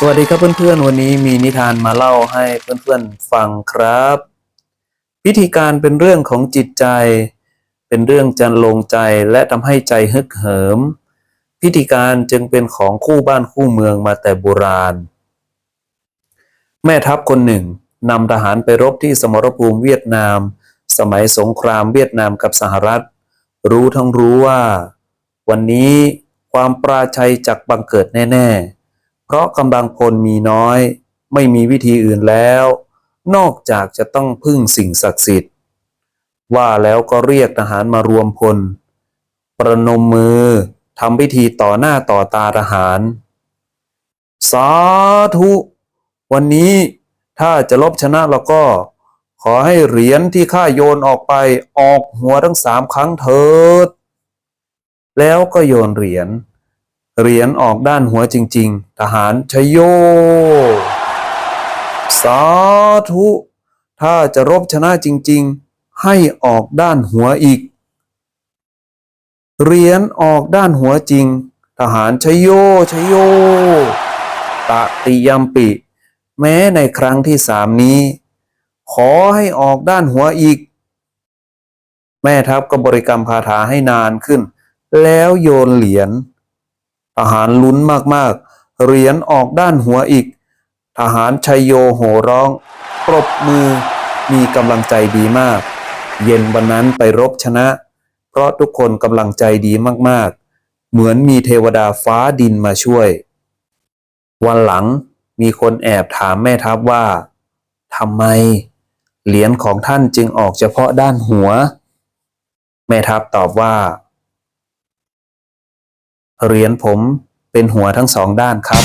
สวัสดีครับเพื่อนๆ วันนี้มีนิทานมาเล่าให้เพื่อนๆฟังครับ พิธีการเป็นเรื่องของจิตใจ เป็นเรื่องจันลงใจและทำให้ใจฮึกเหิม พิธีการจึงเป็นของคู่บ้านคู่เมืองมาแต่โบราณ แม่ทัพคนหนึ่งนำทหารไปรบที่สมรภูมิเวียดนาม สมัยสงครามเวียดนามกับสหรัฐ รู้ทั้งรู้ว่า วันนี้ความปราชัยจากบังเกิดแน่ ๆ เพราะกำลังพลมีน้อย ไม่มีวิธีอื่นแล้ว นอกจากจะต้องพึ่งสิ่งศักดิ์สิทธิ์ ว่าแล้วก็เรียกทหารมารวมพล ประนมมือทำพิธีต่อหน้าต่อตาทหาร สาธุ วันนี้ถ้าจะลบชนะแล้วก็ ขอให้เหรียญที่ข้าโยนออกไปออกหัวทั้งสามครั้งเถิด แล้วก็โยนเหรียญ เหรียญออกด้านหัวจริง ๆ ทหารชโย สาธุ ถ้าจะรบชนะจริง ๆ ให้ออกด้านหัวอีก เหรียญออกด้านหัวจริง ทหารชโยชโย ตะติยมปิ แม้ในครั้งที่สามนี้ ขอให้ออกด้านหัวอีก แม่ทัพก็บริกรรมคาถาให้นานขึ้น แล้วโยนเหรียญ ทหารลุ้นมากๆ เหรียญออกด้านหัวอีก ทหารชัยโยโห่ร้อง ปรบมือ มีกำลังใจดีมาก เย็นวันนั้นไปรบชนะ เพราะทุกคนกำลังใจดีมากๆ เหมือนมีเทวดาฟ้าดินมาช่วย วันหลังมีคนแอบถามแม่ทัพว่าทำไม เหรียญของท่านจึงออกเฉพาะด้านหัว แม่ทัพตอบว่า เหรียญผมเป็นหัวทั้งสองด้านครับ